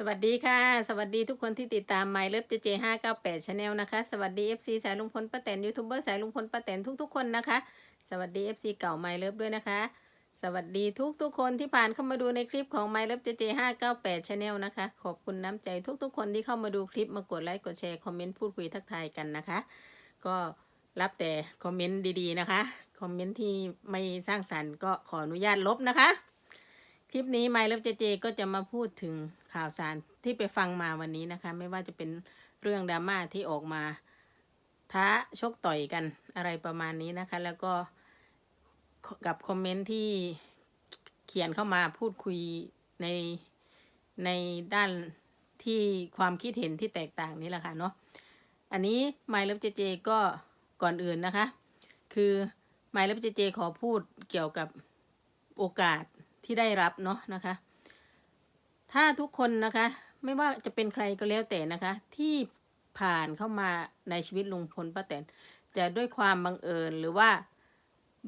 สวัสดีค่ะ สวัสดีทุกคนที่ติดตาม My Love JJ 598 Channel นลนะคะ สวัสดี FC สายลุงพลป้าแตนยูทูบเบอร์สายลุงพลป้าแตนทุกๆคนนะคะ สวัสดี FC เก่า My Love ด้วยนะคะ สวัสดีทุกๆคนที่ผ่านเข้ามาดูในคลิปของ My Love JJ 598 Channel นะคะ ขอบคุณน้ำใจทุกๆ คนที่เข้ามาดูคลิปมากดไลค์กดแชร์คอมเมนต์พูดคุยทักทายกันนะคะ ก็รับแต่คอมเมนต์ดีๆนะคะ คอมเมนต์ที่ไม่สร้างสรรค์ก็ขออนุญาตลบนะคะ คลิปนี้ My Love JJ ก็จะมาพูดถึงข่าวสารที่ไปฟังมาวันนี้นะคะ ไม่ว่าจะเป็นเรื่องดราม่าที่ออกมา ท้าชกต่อยกันอะไรประมาณนี้นะคะ แล้วก็กับคอมเมนต์ที่เขียนเข้ามาพูดคุยในในด้านที่ความคิดเห็นที่แตกต่างนี้แหละค่ะเนาะอันนี้ My Love JJ ก็ก่อนอื่นนะคะ คือ My Love JJ ขอพูดเกี่ยวกับโอกาส ที่ได้รับเนาะนะคะ ถ้าทุกคนนะคะ ไม่ว่าจะเป็นใครก็แล้วแต่นะคะ ที่ผ่านเข้ามาในชีวิตลุงพลป้าแตนจะด้วยความบังเอิญหรือว่า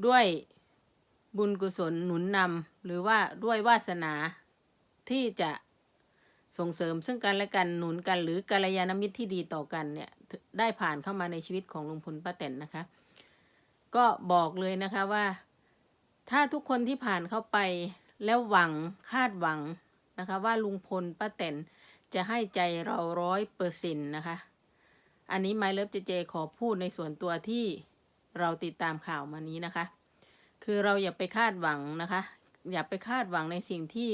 ด้วยบุญกุศลหนุนนำหรือว่าด้วยวาสนาที่จะส่งเสริมซึ่งกันและกันหนุนกัน หรือกัลยาณมิตรที่ดีต่อกันเนี่ยได้ผ่านเข้ามาในชีวิตของลุงพลป้าแตนนะคะ ก็บอกเลยนะคะว่า ถ้าทุกคนที่ผ่านเข้าไป แล้วหวังคาดหวังนะคะ ว่าลุงพลป้าแตนจะให้ใจเราร้อยเปอร์เซ็นต์นะคะ อันนี้ไมเลิฟเจเจขอพูดในส่วนตัวที่เราติดตามข่าวมานี้นะคะ คือเราอย่าไปคาดหวังนะคะ อย่าไปคาดหวังในสิ่งที่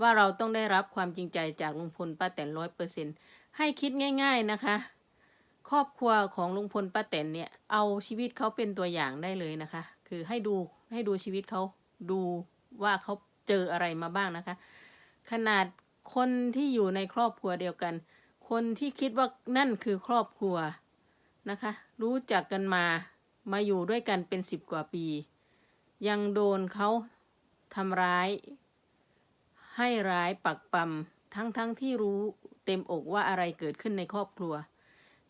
ว่าเราต้องได้รับความจริงใจจากลุงพลป้าแตนร้อยเปอร์เซ็นต์ให้คิดง่าย ๆนะคะ ครอบครัวของลุงพลป้าแตนเนี่ยเอาชีวิตเขาเป็นตัวอย่างได้เลยนะคะ คือให้ดูให้ดูชีวิตเขาดูว่าเขา เจออะไรมาบ้างนะคะ ขนาดคนที่อยู่ในครอบครัวเดียวกัน คนที่คิดว่านั่นคือครอบครัวนะคะ รู้จักกันมามาอยู่ด้วยกันเป็นสิบกว่าปี ยังโดนเขาทำร้าย ให้ร้ายปักปั๊มทั้งๆทที่รู้เต็มอกว่าอะไรเกิดขึ้นในครอบครัว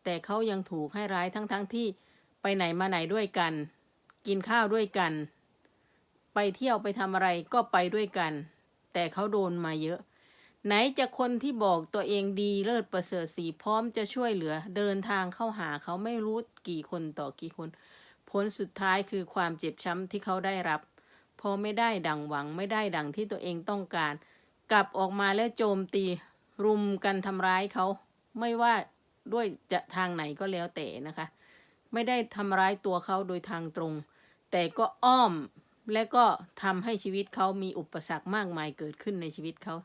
แต่เขายังถูกให้ร้ายทั้งๆทที่ไปไหนมาไหนด้วยกัน กินข้าวด้วยกัน ไปเที่ยวไปทำอะไรก็ไปด้วยกัน แต่เขาโดนมาเยอะ ไหนจะคนที่บอกตัวเองดีเลิศประเสริฐสีพร้อมจะช่วยเหลือ เดินทางเข้าหาเขาไม่รู้กี่คนต่อกี่คน ผลสุดท้ายคือความเจ็บช้ำที่เขาได้รับ พอไม่ได้ดังหวังไม่ได้ดังที่ตัวเองต้องการ กลับออกมาแล้วโจมตี รุมกันทำร้ายเขา ไม่ว่าด้วยจะทางไหนก็แล้วแต่นะคะ ไม่ได้ทำร้ายตัวเขาโดยทางตรง แต่ก็อ้อม และก็ทำให้ชีวิตเขามีอุปสรรคมากมายเกิดขึ้นในชีวิตเขา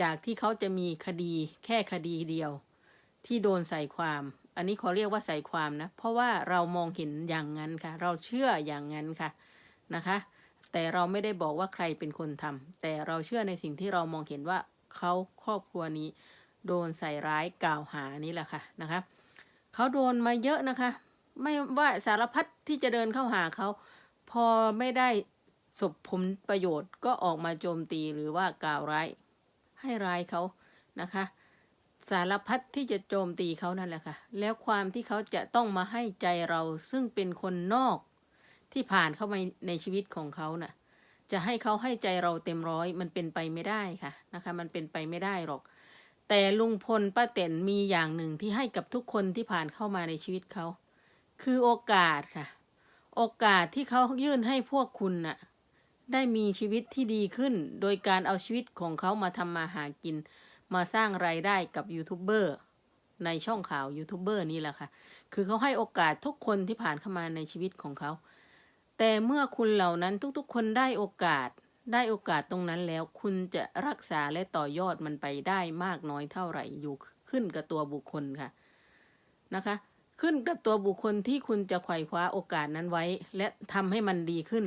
จากที่เขาจะมีคดีแค่คดีเดียว ที่โดนใส่ความ อันนี้ขอเรียกว่าใส่ความนะ เพราะว่าเรามองเห็นอย่างนั้นค่ะ เราเชื่ออย่างนั้นค่ะนะคะ แต่เราไม่ได้บอกว่าใครเป็นคนทำแต่เราเชื่อในสิ่งที่เรามองเห็นว่าเขาครอบครัวนี้ โดนใส่ร้ายกล่าวหานี่แหละค่ะนะคะเขาโดนมาเยอะนะคะ ไม่ว่าสารพัดที่จะเดินเข้าหาเขาพอไม่ได้ สบผลประโยชน์ก็ออกมาโจมตีหรือว่ากล่าวร้าย ให้ร้ายเขานะคะ สารพัดที่จะโจมตีเขานั่นแหละค่ะ แล้วความที่เขาจะต้องมาให้ใจเราซึ่งเป็นคนนอกที่ผ่านเข้ามาในชีวิตของเขาน่ะ จะให้เขาให้ใจเราเต็มร้อยมันเป็นไปไม่ได้ค่ะนะคะ มันเป็นไปไม่ได้หรอก แต่ลุงพลป้าแตนมีอย่างหนึ่งที่ให้กับทุกคนที่ผ่านเข้ามาในชีวิตเขา คือโอกาสค่ะ โอกาสที่เขายื่นให้พวกคุณน่ะ ได้มีชีวิตที่ดีขึ้น โดยการเอาชีวิตของเขามาทำมาหากิน มาสร้างไรายได้กับยูทูบเบอร์ในช่องข่าวยูทูบเบอร์นี่แหละค่ะ คือเขาให้โอกาสทุกคนที่ผ่านเข้ามาในชีวิตของเขา แต่เมื่อคุณเหล่านั้นทุกๆ คนได้โอกาส ได้โอกาสตรงนั้นแล้ว คุณจะรักษาและต่อยอดมันไปได้มากน้อยเท่าไหร่อยู่ขึ้นกับตัวบุคคลค่ะนะคะ ขึ้นกับตัวบุคคลที่คุณจะไขว่คว้าโอกาสนั้นไว้ และทำให้มันดีขึ้น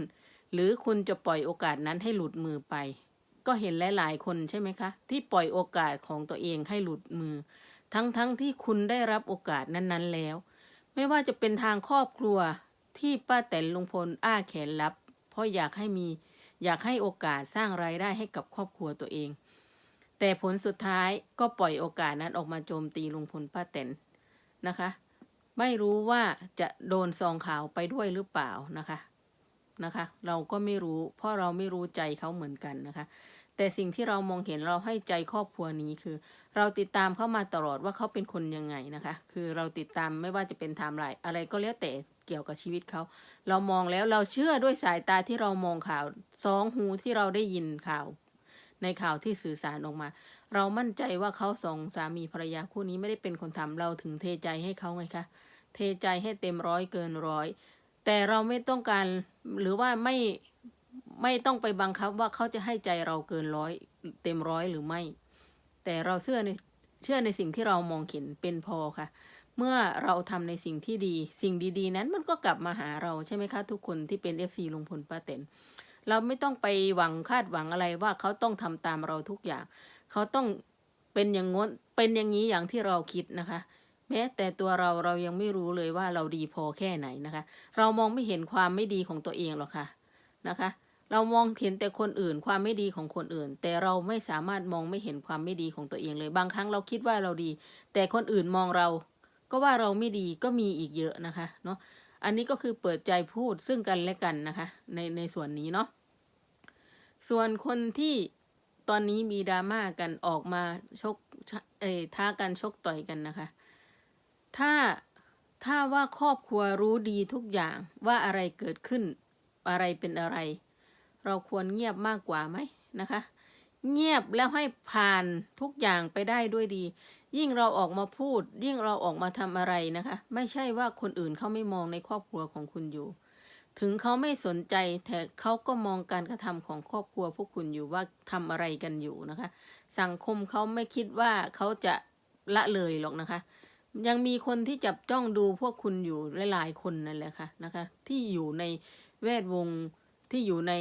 หรือคุณจะปล่อยโอกาสนั้นให้หลุดมือไป ก็เห็นหลายๆ คนใช่ไหมคะ ที่ปล่อยโอกาสของตัวเองให้หลุดมือ ทั้งๆทที่คุณได้รับโอกาสนั้นๆแล้ว ไม่ว่าจะเป็นทางครอบครัวที่ป้าแตนลุงพลอ้าแขนรับ เพราะอยากให้มีอยากให้โอกาสสร้างรายได้ให้กับครอบครัวตัวเอง แต่ผลสุดท้ายก็ปล่อยโอกาสนั้นออกมาโจมตีลุงพลป้าแตนนะคะ ไม่รู้ว่าจะโดนซองข่าวไปด้วยหรือเปล่านะคะ นะคะ เราก็ไม่รู้ เพราะเราไม่รู้ใจเขาเหมือนกันนะคะ แต่สิ่งที่เรามองเห็นเราให้ใจครอบครัวนี้คือ เราติดตามเขามาตลอดว่าเขาเป็นคนยังไงนะคะ คือเราติดตามไม่ว่าจะเป็นไทม์ไลน์อะไรก็แล้วแต่เกี่ยวกับชีวิตเขา เรามองแล้วเราเชื่อด้วยสายตาที่เรามองข่าวสองหูที่เราได้ยินข่าว ในข่าวที่สื่อสารออกมา เรามั่นใจว่าเขาสองสามีภรรยาคู่นี้ไม่ได้เป็นคนทำเราถึงเทใจให้เขาไงคะเทใจให้เต็มร้อยเกินร้อย แต่เราไม่ต้องการหรือว่าไม่ไม่ต้องไปบังคับว่าเขาจะให้ใจเราเกินร้อยเต็มร้อยหรือไม่ แต่เราเชื่อในเชื่อในสิ่งที่เรามองเห็นเป็นพอค่ะ เมื่อเราทำในสิ่งที่ดี สิ่งดีๆ นั้นมันก็กลับมาหาเราใช่ไหมคะ ทุกคนที่เป็น FC ลุงพลป้าเต็นเราไม่ต้องไปหวังคาดหวังอะไรว่าเขาต้องทำตามเราทุกอย่าง เขาต้องเป็นอย่างง้นเป็นอย่างนี้อย่างที่เราคิดนะคะ แม้แต่ตัวเราเรายังไม่รู้เลยว่าเราดีพอแค่ไหนนะคะ เรามองไม่เห็นความไม่ดีของตัวเองหรอกค่ะนะคะ เรามองเห็นแต่คนอื่นความไม่ดีของคนอื่น แต่เราไม่สามารถมองไม่เห็นความไม่ดีของตัวเองเลย บางครั้งเราคิดว่าเราดี แต่คนอื่นมองเรา ก็ว่าเราไม่ดีก็มีอีกเยอะนะคะเนาะอันนี้ก็คือเปิดใจพูดซึ่งกันและกันนะคะ ในในส่วนนี้เนาะส่วนคนที่ตอนนี้มีดราม่ากันออกมาชกเอยท้ากันชกต่อยกันนะคะ ถ้าถ้าว่าครอบครัวรู้ดีทุกอย่างว่าอะไรเกิดขึ้น อะไรเป็นอะไร เราควรเงียบมากกว่าไหมนะคะ เงียบแล้วให้ผ่านทุกอย่างไปได้ด้วยดี ยิ่งเราออกมาพูด ยิ่งเราออกมาทำอะไรนะคะ ไม่ใช่ว่าคนอื่นเขาไม่มองในครอบครัวของคุณอยู่ ถึงเขาไม่สนใจแต่เขาก็มองการกระทำของครอบครัวพวกคุณอยู่ว่าทำอะไรกันอยู่นะคะ สังคมเขาไม่คิดว่าเขาจะละเลยหรอกนะคะ ยังมีคนที่จับจ้องดูพวกคุณอยู่หลายๆคนนั่นแหละค่ะนะคะ ที่อยู่ในแวดวงที่อยู่ใน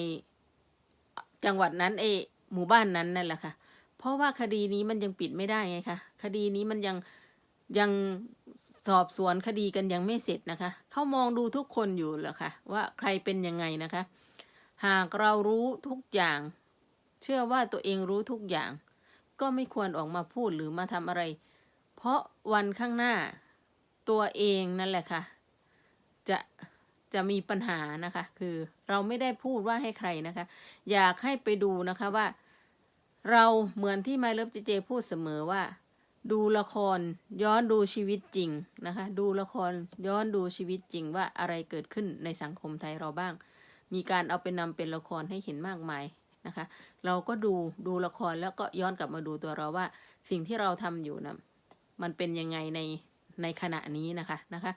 จังหวัดนั้นเอหมู่บ้านนั้นนั่นแหละค่ะ เพราะว่าคดีนี้มันยังปิดไม่ได้ไงคะคดีนี้มันยังยังสอบสวนคดีกันยังไม่เสร็จนะคะ เขามองดูทุกคนอยู่แหละค่ะว่าใครเป็นยังไงนะคะ หากเรารู้ทุกอย่าง เชื่อว่าตัวเองรู้ทุกอย่าง ก็ไม่ควรออกมาพูดหรือมาทำอะไร เพราะวันข้างหน้าตัวเองนั่นแหละค่ะ จะจะมีปัญหานะคะ คือเราไม่ได้พูดว่าให้ใครนะคะ อยากให้ไปดูนะคะว่า เราเหมือนที่ไมเลิฟเจเจพูดเสมอว่า ดูละครย้อนดูชีวิตจริงนะคะ ดูละครย้อนดูชีวิตจริงว่าอะไรเกิดขึ้นในสังคมไทยเราบ้าง มีการเอาไปนำเป็นละครให้เห็นมากมายนะคะ เราก็ดูดูละครแล้วก็ย้อนกลับมาดูตัวเราว่า สิ่งที่เราทำอยู่นะ มันเป็นยังไงในในขณะนี้นะคะนะคะ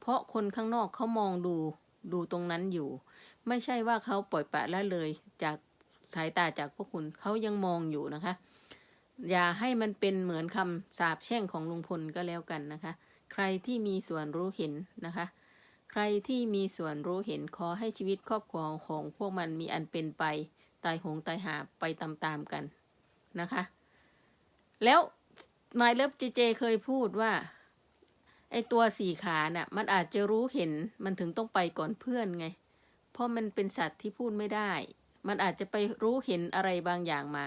เพราะคนข้างนอกเขามองดูดูตรงนั้นอยู่ ไม่ใช่ว่าเขาปล่อยปละละเลยจากสายตาจากพวกคุณเขายังมองอยู่นะคะ อย่าให้มันเป็นเหมือนคำสาปแช่งของลุงพลก็แล้วกันนะคะ ใครที่มีส่วนรู้เห็นนะคะ ใครที่มีส่วนรู้เห็นขอให้ชีวิตครอบครัวของพวกมันมีอันเป็นไป ตายหงตายหาไปตามๆกันนะคะ แล้ว มายเลิฟเจเจเคยพูดว่า ไอตัวสี่ขาน่ะ มันอาจจะรู้เห็นมันถึงต้องไปก่อนเพื่อนไง เพราะมันเป็นสัตว์ที่พูดไม่ได้ มันอาจจะไปรู้เห็นอะไรบางอย่างมา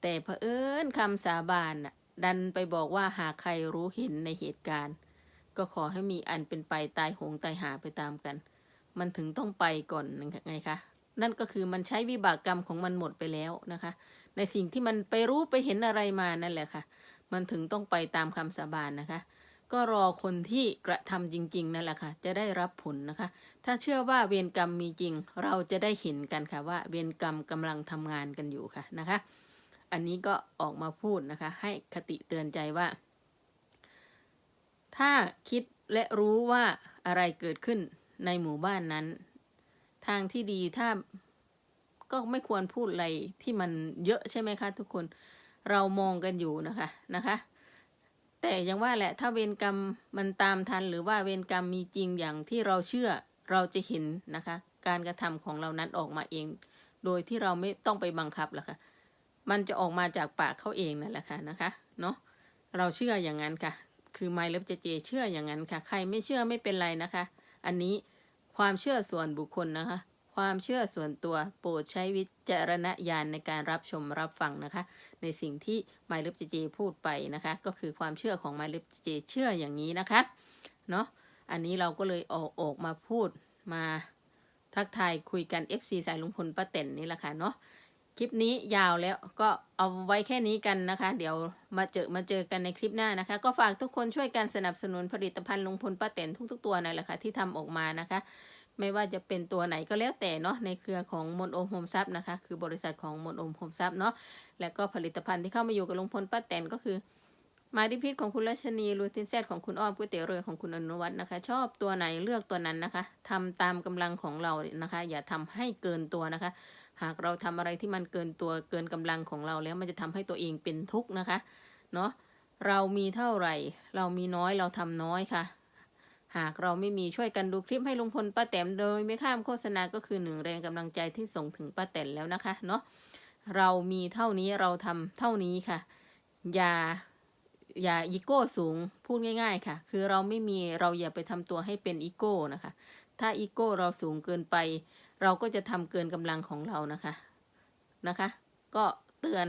แต่เผอิญคำสาบานน่ะ ดันไปบอกว่าหากใครรู้เห็นในเหตุการณ์ ก็ขอให้มีอันเป็นไปตายหงตายหาไปตามกัน มันถึงต้องไปก่อนไงคะนั่นก็คือมันใช้วิบากกรรมของมันหมดไปแล้วนะคะ ในสิ่งที่มันไปรู้ไปเห็นอะไรมานั่นแหละค่ะ มันถึงต้องไปตามคำสาบานนะคะ ก็รอคนที่กระทำจริง ๆ นั่นแหละค่ะ จะได้รับผลนะคะ ถ้าเชื่อว่าเวรกรรมมีจริง เราจะได้เห็นกันค่ะว่า เวรกรรมกำลังทำงานกันอยู่ค่ะนะคะ อันนี้ก็ออกมาพูดนะคะ ให้คติเตือนใจว่า ถ้าคิดและรู้ว่าอะไรเกิดขึ้นในหมู่บ้านนั้น ทางที่ดีถ้าก็ไม่ควรพูดอะไรที่มันเยอะใช่ไหมคะทุกคน เรามองกันอยู่นะคะนะคะ แต่อยังว่าแหละถ้าเวรกรรมมันตามทัน หรือว่าเวรกรรมมีจริงอย่างที่เราเชื่อเราจะเห็นนะคะ การกระทำของเรานั้นออกมาเอง โดยที่เราไม่ต้องไปบังคับหรอกค่ะมันจะออกมาจากปากเขาเองนั่นแหละค่ะนะคะเนาะเราเชื่ออย่างนั้นค่ะ คือไมล์เลิฟเจเจเชื่ออย่างนั้นค่ะ ใครไม่เชื่อไม่เป็นไรนะคะ อันนี้ความเชื่อส่วนบุคคลนะคะ ความเชื่อส่วนตัวโปรดใช้วิจารณญาณในการรับชมรับฟังนะคะ ในสิ่งที่ไมล์ลิฟเจเจพูดไปนะคะ ก็คือความเชื่อของไมล์ลิฟเจเจเชื่ออย่างนี้นะคะเนาะอันนี้เราก็เลยออกออกมาพูดมาทักทายคุยกัน FC สายลุงพลป้าเต็นนี่แหละค่ะเนาะคลิปนี้ยาวแล้วก็เอาไว้แค่นี้กันนะคะ เดี๋ยวมาเจอมาเจอกันในคลิปหน้านะคะ ก็ฝากทุกคนช่วยกันสนับสนุนผลิตภัณฑ์ลุงพลป้าแตนทุกๆตัวนั่นแหละค่ะที่ทำออกมานะคะ ไม่ว่าจะเป็นตัวไหนก็แล้วแต่เนาะในเครือของมนโอมโฮมซับนะคะ คือบริษัทของมนโอมโฮมซับเนาะแล้วก็ผลิตภัณฑ์ที่เข้ามาอยู่กับลุงพลป้าแตนก็คือมาดิพิษของคุณรัชนีรูทินแซดของคุณอ้อมก๋วยเตี๋ยวเรือของคุณอนุวัฒน์นะคะ ชอบตัวไหนเลือกตัวนั้นนะคะทำตามกำลังของเรานะคะ อย่าทำให้เกินตัวนะคะ หากเราทำอะไรที่มันเกินตัวเกินกำลังของเราแล้วมันจะทำให้ตัวเองเป็นทุกข์นะคะเนาะเรามีเท่าไหร่ เรามีน้อยเราทำน้อยค่ะ หากเราไม่มีช่วยกันดูคลิปให้ลุงพลป้าแตมโดยไม่ข้ามโฆษณาก็คือหนึ่งแรงกำลังใจที่ส่งถึงป้าแตนแล้วนะคะ เนาะเรามีเท่านี้เราทำเท่านี้ค่ะ อย่าอย่าอีโก้สูงพูดง่าย ๆ ค่ะ คือเราไม่มีเราอย่าไปทำตัวให้เป็นอีโก้นะคะ ถ้าอีโก้เราสูงเกินไป เราก็จะทำเกินกำลังของเรานะคะนะคะ ก็เตือน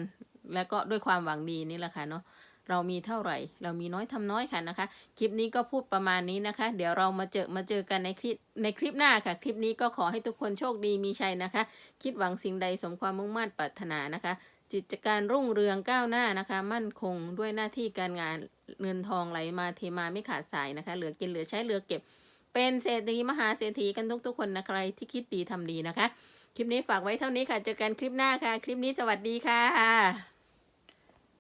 แล้วก็ด้วยความหวังดีนี่แหละค่ะเนาะ เรามีเท่าไหร่ เรามีน้อยทำน้อยค่ะนะคะ คลิปนี้ก็พูดประมาณนี้นะคะ เดี๋ยวเรามาเจอมาเจอกันในคลิปในคลิปหน้าค่ะ คลิปนี้ก็ขอให้ทุกคนโชคดีมีชัยนะคะ คิดหวังสิ่งใดสมความมุ่งมั่นปรารถนานะคะ จิตการรุ่งเรืองก้าวหน้านะคะ มั่นคงด้วยหน้าที่การงานเงินทองไหลมาเทมาไม่ขาดสายนะคะ เหลือกินเหลือใช้เหลือเก็บ เป็นเศรษฐีมหาเศรษฐีกันทุกๆคนนะใครที่คิดดีทำดีนะคะ คลิปนี้ฝากไว้เท่านี้ค่ะ เจอกันคลิปหน้าค่ะ คลิปนี้สวัสดีค่ะ